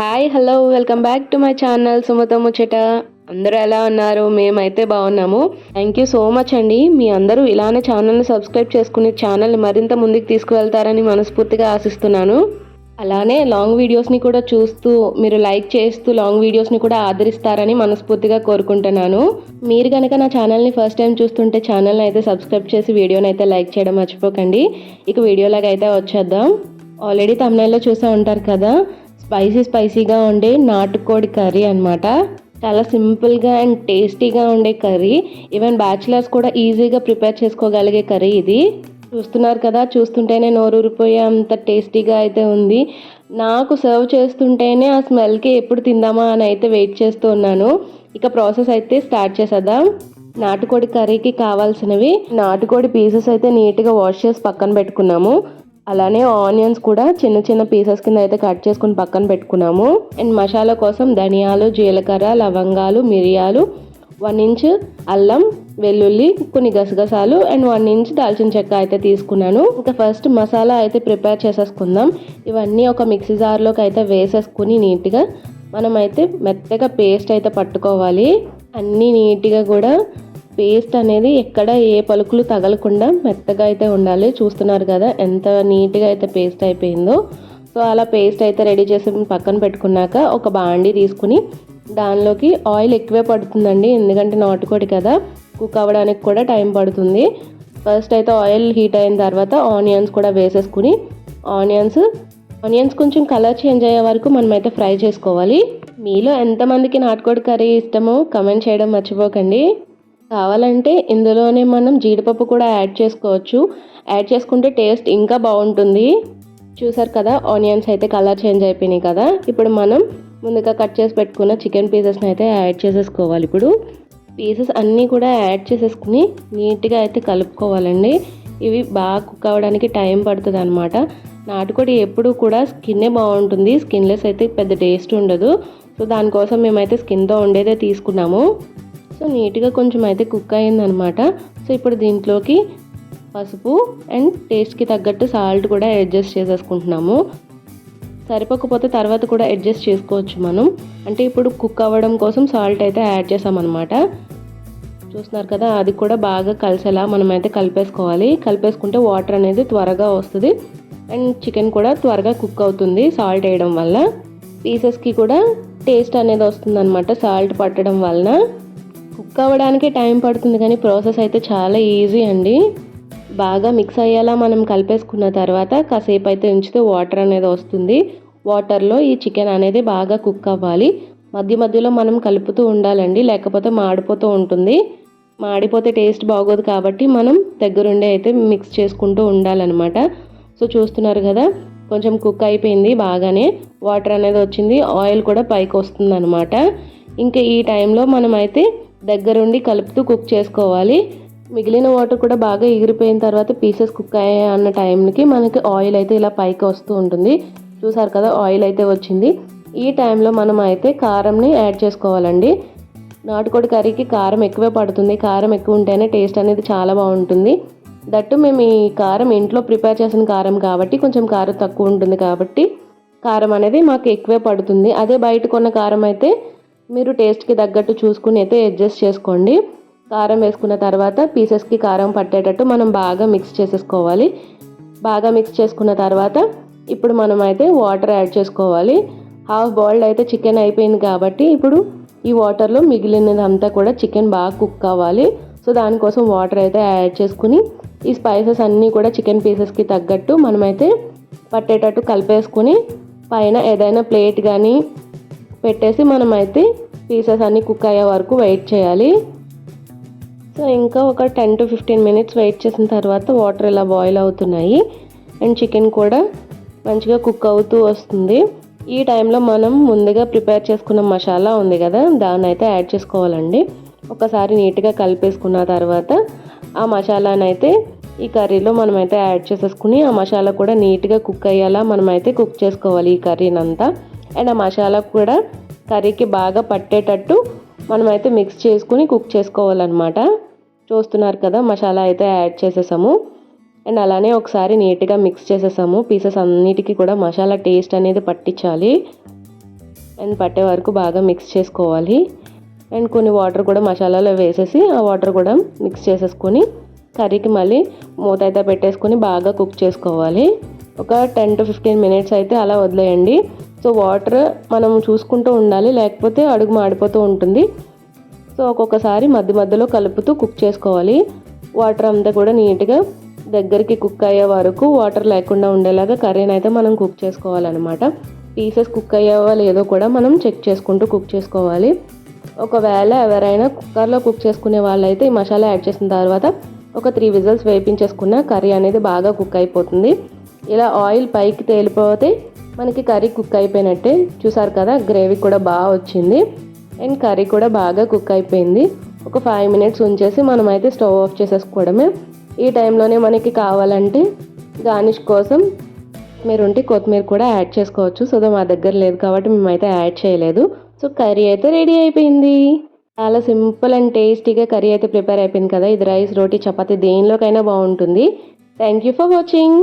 Hi hello welcome back to my channel Sumatha ముచ్చట అందరూ ఎలా ఉన్నారు? మేమైతే బాగున్నాము. థ్యాంక్ యూ సో మచ్ అండి. మీ అందరూ ఇలానే ఛానల్ని సబ్స్క్రైబ్ చేసుకుని ఛానల్ని మరింత ముందుకు తీసుకువెళ్తారని మనస్ఫూర్తిగా ఆశిస్తున్నాను. అలానే లాంగ్ వీడియోస్ని కూడా చూస్తూ మీరు లైక్ చేస్తూ లాంగ్ వీడియోస్ని కూడా ఆదరిస్తారని మనస్ఫూర్తిగా కోరుకుంటున్నాను. మీరు కనుక నా ఛానల్ని ఫస్ట్ టైం చూస్తుంటే ఛానల్ని అయితే సబ్స్క్రైబ్ చేసి వీడియోని అయితే లైక్ చేయడం మర్చిపోకండి. ఇక వీడియోలాగా అయితే వచ్చేద్దాం. ఆల్రెడీ తమిళలో చూసే ఉంటారు కదా? స్పైసీ స్పైసీగా ఉండే నాటుకోడి కర్రీ అనమాట చాలా సింపుల్గా అండ్ టేస్టీగా ఉండే కర్రీ. ఈవెన్ బ్యాచిలర్స్ కూడా ఈజీగా ప్రిపేర్ చేసుకోగలిగే కర్రీ ఇది. చూస్తున్నారు కదా చూస్తుంటేనే నోరూరిపోయే అంత టేస్టీగా అయితే ఉంది. నాకు సర్వ్ చేస్తుంటేనే ఆ స్మెల్కి ఎప్పుడు తిందామా అని అయితే వెయిట్ చేస్తూ ఉన్నాను. ఇక ప్రాసెస్ అయితే స్టార్ట్ చేసేద్దాం. నాటుకోడి కర్రీకి కావాల్సినవి నాటుకోడి పీసెస్ అయితే నీట్గా వాష్ చేసి పక్కన పెట్టుకున్నాము. అలానే ఆనియన్స్ కూడా చిన్న చిన్న పీసెస్ కింద అయితే కట్ చేసుకుని పక్కన పెట్టుకున్నాము. అండ్ మసాలా కోసం ధనియాలు జీలకర్ర లవంగాలు మిరియాలు వన్ ఇంచ్ అల్లం వెల్లుల్లి కొన్ని గసగసాలు అండ్ వన్ ఇంచ్ దాల్చిన చెక్క అయితే తీసుకున్నాను. ఇంకా ఫస్ట్ మసాలా అయితే ప్రిపేర్ చేసేసుకుందాం. ఇవన్నీ ఒక మిక్సీ జార్లోకి అయితే వేసేసుకుని నీట్గా మనం అయితే మెత్తగా పేస్ట్ అయితే పట్టుకోవాలి. అన్నీ నీట్గా కూడా పేస్ట్ అనేది ఎక్కడ ఏ పలుకులు తగలకుండా మెత్తగా అయితే ఉండాలి. చూస్తున్నారు కదా ఎంత నీట్గా అయితే పేస్ట్ అయిపోయిందో. సో అలా పేస్ట్ అయితే రెడీ చేసి పక్కన పెట్టుకున్నాక ఒక బాండీ తీసుకుని దానిలోకి ఆయిల్ ఎక్కువే పడుతుందండి. ఎందుకంటే నాటుకోడి కదా కుక్ అవ్వడానికి కూడా టైం పడుతుంది. ఫస్ట్ అయితే ఆయిల్ హీట్ అయిన తర్వాత ఆనియన్స్ కూడా వేసేసుకుని ఆనియన్స్ ఆనియన్స్ కొంచెం కలర్ చేంజ్ అయ్యే వరకు మనమైతే ఫ్రై చేసుకోవాలి. మీలో ఎంతమందికి నాటుకోడి కర్రీ ఇష్టమో కమెంట్ చేయడం మర్చిపోకండి. కావాలంటే ఇందులోనే మనం జీడిపప్పు కూడా యాడ్ చేసుకోవచ్చు. యాడ్ చేసుకుంటే టేస్ట్ ఇంకా బాగుంటుంది. చూసారు కదా ఆనియన్స్ అయితే కలర్ చేంజ్ అయిపోయినాయి కదా. ఇప్పుడు మనం ముందుగా కట్ చేసి పెట్టుకున్న చికెన్ పీసెస్ని అయితే యాడ్ చేసేసుకోవాలి. ఇప్పుడు పీసెస్ అన్నీ కూడా యాడ్ చేసేసుకుని నీట్గా అయితే కలుపుకోవాలండి. ఇవి బాగా కుక్ అవ్వడానికి టైం పడుతుంది అనమాట నాటుకోడి ఎప్పుడు కూడా స్కిన్నే బాగుంటుంది. స్కిన్లెస్ అయితే పెద్ద టేస్ట్ ఉండదు. సో దానికోసం మేమైతే స్కిన్తో ఉండేదే తీసుకున్నాము. సో నీట్గా కొంచెం అయితే కుక్ అయిందనమాట. సో ఇప్పుడు దీంట్లోకి పసుపు అండ్ టేస్ట్కి తగ్గట్టు సాల్ట్ కూడా అడ్జస్ట్ చేసేసుకుంటున్నాము. సరిపోకపోతే తర్వాత కూడా అడ్జస్ట్ చేసుకోవచ్చు మనం. అంటే ఇప్పుడు కుక్ అవ్వడం కోసం సాల్ట్ అయితే యాడ్ చేసామన్నమాట చూస్తున్నారు కదా అది కూడా బాగా కలిసేలా మనం అయితే కలిపేసుకోవాలి. కలిపేసుకుంటే వాటర్ అనేది త్వరగా వస్తుంది. అండ్ చికెన్ కూడా త్వరగా కుక్ అవుతుంది సాల్ట్ వేయడం వల్ల. పీసెస్కి కూడా టేస్ట్ అనేది వస్తుంది సాల్ట్ పట్టడం వలన. కుక్ అవ్వడానికి టైం పడుతుంది కానీ ప్రాసెస్ అయితే చాలా ఈజీ అండి. బాగా మిక్స్ అయ్యేలా మనం కలిపేసుకున్న తర్వాత కాసేపు అయితే ఉంచితే వాటర్ అనేది వస్తుంది. వాటర్లో ఈ చికెన్ అనేది బాగా కుక్ అవ్వాలి. మధ్య మధ్యలో మనం కలుపుతూ ఉండాలండి లేకపోతే మాడిపోతూ ఉంటుంది. మాడిపోతే టేస్ట్ బాగోదు కాబట్టి మనం దగ్గరుండి అయితే మిక్స్ చేసుకుంటూ ఉండాలన్నమాట. సో చూస్తున్నారు కదా కొంచెం కుక్ అయిపోయింది బాగానే. వాటర్ అనేది వచ్చింది ఆయిల్ కూడా పైకి వస్తుంది అనమాట ఇంకా ఈ టైంలో మనం అయితే దగ్గరుండి కలుపుతూ కుక్ చేసుకోవాలి. మిగిలిన వాటర్ కూడా బాగా ఎగిరిపోయిన తర్వాత పీసెస్ కుక్ అయ్యాయి అన్న టైంకి మనకి ఆయిల్ అయితే ఇలా పైకి వస్తూ ఉంటుంది. చూసారు కదా ఆయిల్ అయితే వచ్చింది. ఈ టైంలో మనం అయితే కారంని యాడ్ చేసుకోవాలండి. నాటుకోడి కర్రీకి కారం ఎక్కువే పడుతుంది. కారం ఎక్కువ ఉంటేనే టేస్ట్ అనేది చాలా బాగుంటుంది. దట్టు మేము ఈ కారం ఇంట్లో ప్రిపేర్ చేసిన కారం కాబట్టి కొంచెం కారం తక్కువ ఉంటుంది కాబట్టి కారం అనేది మాకు ఎక్కువే పడుతుంది. అదే బయట కొన్న కారం అయితే మీరు టేస్ట్కి తగ్గట్టు చూసుకుని అయితే అడ్జస్ట్ చేసుకోండి. కారం వేసుకున్న తర్వాత పీసెస్కి కారం పట్టేటట్టు మనం బాగా మిక్స్ చేసేసుకోవాలి. బాగా మిక్స్ చేసుకున్న తర్వాత ఇప్పుడు మనం అయితే వాటర్ యాడ్ చేసుకోవాలి. హాఫ్ బాయిల్డ్ అయితే చికెన్ అయిపోయింది కాబట్టి ఇప్పుడు ఈ వాటర్లో మిగిలినదంతా కూడా చికెన్ బాగా కుక్ అవ్వాలి సో దానికోసం వాటర్ అయితే యాడ్ చేసుకుని ఈ స్పైసెస్ అన్నీ కూడా చికెన్ పీసెస్కి తగ్గట్టు మనమైతే పట్టేటట్టు కలిపేసుకుని పైన ఏదైనా ప్లేట్ కానీ పెట్టేసి మనమైతే పీసెస్ అన్నీ కుక్ అయ్యే వరకు వెయిట్ చేయాలి. సో ఇంకా ఒక ten to fifteen minutes wait చేసిన తర్వాత వాటర్ ఇలా బాయిల్ అవుతున్నాయి. అండ్ చికెన్ కూడా మంచిగా కుక్ అవుతూ వస్తుంది. ఈ టైంలో మనం ముందుగా ప్రిపేర్ చేసుకున్న మసాలా ఉంది కదా దాన్ని అయితే యాడ్ చేసుకోవాలండి. ఒకసారి నీట్గా కలిపేసుకున్న తర్వాత ఆ మసాలానైతే ఈ కర్రీలో మనమైతే యాడ్ చేసేసుకుని ఆ మసాలా కూడా నీట్గా కుక్ అయ్యేలా మనమైతే కుక్ చేసుకోవాలి ఈ కర్రీనంతా. అండ్ ఆ మసాలా కూడా కర్రీకి బాగా పట్టేటట్టు మనమైతే మిక్స్ చేసుకుని కుక్ చేసుకోవాలన్నమాట. చూస్తున్నారు కదా మసాలా అయితే యాడ్ చేసేసాము. అండ్ అలానే ఒకసారి నీట్గా మిక్స్ చేసేసాము. పీసెస్ అన్నిటికీ కూడా మసాలా టేస్ట్ అనేది పట్టించాలి. అండ్ పట్టే వరకు బాగా మిక్స్ చేసుకోవాలి. అండ్ కొన్ని వాటర్ కూడా మసాలాలో వేసేసి ఆ వాటర్ కూడా మిక్స్ చేసేసుకొని కర్రీకి మళ్ళీ మూత అయితే పెట్టేసుకొని బాగా కుక్ చేసుకోవాలి. ఒక టెన్ టు ఫిఫ్టీన్ మినిట్స్ అయితే అలా వదిలేయండి. సో వాటర్ మనం చూసుకుంటూ ఉండాలి లేకపోతే అడుగు మాడిపోతూ ఉంటుంది. సో ఒక్కొక్కసారి మధ్య మధ్యలో కలుపుతూ కుక్ చేసుకోవాలి. వాటర్ అంతా కూడా నీట్గా దగ్గరికి కుక్ అయ్యే వరకు వాటర్ లేకుండా ఉండేలాగా కర్రీని అయితే మనం కుక్ చేసుకోవాలన్నమాట. పీసెస్ కుక్ అయ్యేవా లేదో కూడా మనం చెక్ చేసుకుంటూ కుక్ చేసుకోవాలి. ఒకవేళ ఎవరైనా కుక్కర్లో కుక్ చేసుకునే వాళ్ళైతే ఈ మసాలా యాడ్ చేసిన తర్వాత ఒక త్రీ విజిల్స్ వేపించేసుకున్న కర్రీ అనేది బాగా కుక్ అయిపోతుంది. ఇలా ఆయిల్ పైకి తేలిపోతే మనకి కర్రీ కుక్ అయిపోయినట్టే. చూసారు కదా గ్రేవీ కూడా బాగా వచ్చింది. అండ్ కర్రీ కూడా బాగా కుక్ అయిపోయింది. ఒక ఫైవ్ మినిట్స్ ఉంచేసి మనమైతే స్టవ్ ఆఫ్ చేసేసుకోవడమే. ఈ టైంలోనే మనకి కావాలంటే గార్నిష్ కోసం మీరు ఉంటే కొత్తిమీర కూడా యాడ్ చేసుకోవచ్చు. సో మా దగ్గర లేదు కాబట్టి మేమైతే యాడ్ చేయలేదు. సో కర్రీ అయితే రెడీ అయిపోయింది. చాలా సింపుల్ అండ్ టేస్టీగా కర్రీ అయితే ప్రిపేర్ అయిపోయింది కదా. ఇది రైస్ రోటీ చపాతి దేనిలోకైనా బాగుంటుంది. Thank you for watching